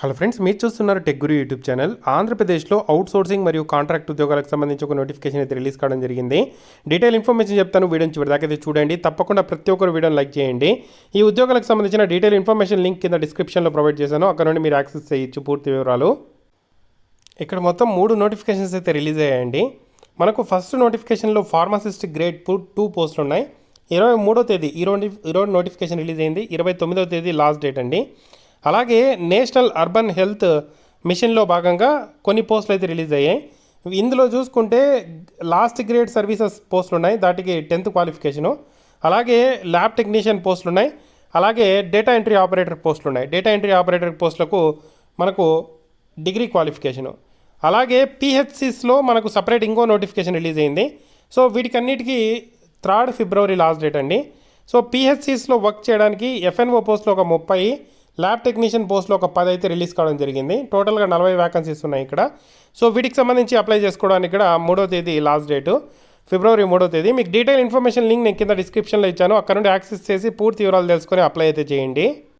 Hello friends మీరు చూస్తున్నారు tech గురు YouTube channel. ఆంధ్రప్రదేశ్లో అవుట్ సోర్సింగ్ మరియు కాంట్రాక్ట్ ఉద్యోగాలకు సంబంధించి ఒక నోటిఫికేషన్ అయితే రిలీజ్ కావడం జరిగింది. డీటెయిల్ ఇన్ఫర్మేషన్ చెప్తాను. వీడియో చివరిదాకైతే దాకా చూడండి. తప్పకుండా ప్రతి ఒక్కరు వీడియోని లైక్ చేయండి. ఈ ఉద్యోగాలకు సంబంధించిన డీటెయిల్ ఇన్ఫర్మేషన్ లింక్ కింద డిస్క్రిప్షన్లో ప్రొవైడ్ చేశాను. అక్కడ నుండి మీరు యాక్సెస్ చేయొచ్చు పూర్తి వివరాలు. ఇక్కడ మొత్తం మూడు నోటిఫికేషన్స్ అయితే రిలీజ్ అయ్యాయండి. మనకు ఫస్ట్ నోటిఫికేషన్లో ఫార్మసిస్ట్ గ్రేడ్ టూ టూ పోస్టులు ఉన్నాయి. ఇరవై మూడో తేదీ ఈరోజు ఈరోజు నోటిఫికేషన్ రిలీజ్ అయింది. ఇరవై తొమ్మిదవ తేదీ లాస్ట్ డేట్ అండి. అలాగే నేషనల్ అర్బన్ హెల్త్ మిషన్లో భాగంగా కొన్ని పోస్టులు అయితే రిలీజ్ అయ్యాయి. ఇందులో చూసుకుంటే లాస్ట్ గ్రేడ్ సర్వీసెస్ పోస్టులు ఉన్నాయి దాటికి టెన్త్ క్వాలిఫికేషను. అలాగే ల్యాబ్ టెక్నీషియన్ పోస్టులు ఉన్నాయి అలాగే డేటా ఎంట్రీ ఆపరేటర్ పోస్టులు ఉన్నాయి డేటా ఎంట్రీ ఆపరేటర్ పోస్టులకు మనకు డిగ్రీ క్వాలిఫికేషను. అలాగే పిహెచ్సిస్లో మనకు సపరేట్ ఇంకో నోటిఫికేషన్ రిలీజ్ అయింది. సో వీటికన్నిటికీ థర్డ్ ఫిబ్రవరి లాస్ట్ డేట్ అండి. సో పిహెచ్సిస్లో వర్క్ చేయడానికి ఎఫ్ఎన్ఓ పోస్ట్లో ఒక ముప్పై ల్యాబ్ టెక్నీషియన్ పోస్ట్లో ఒక పది అయితే రిలీజ్ కావడం జరిగింది. టోటల్గా నలభై వ్యాకన్సీస్ ఉన్నాయి ఇక్కడ. సో వీటికి సంబంధించి అప్లై చేసుకోవడానికి ఇక్కడ మూడో తేదీ లాస్ట్ డేటు ఫిబ్రవరి మూడో తేదీ. మీకు డీటెయిల్ ఇన్ఫర్మేషన్ లింక్ నేను కింద డిస్క్రిప్షన్లో ఇచ్చాను. అక్కడ నుండి యాక్సెస్ చేసి పూర్తి వివరాలు తెలుసుకొని అప్లై అయితే చేయండి.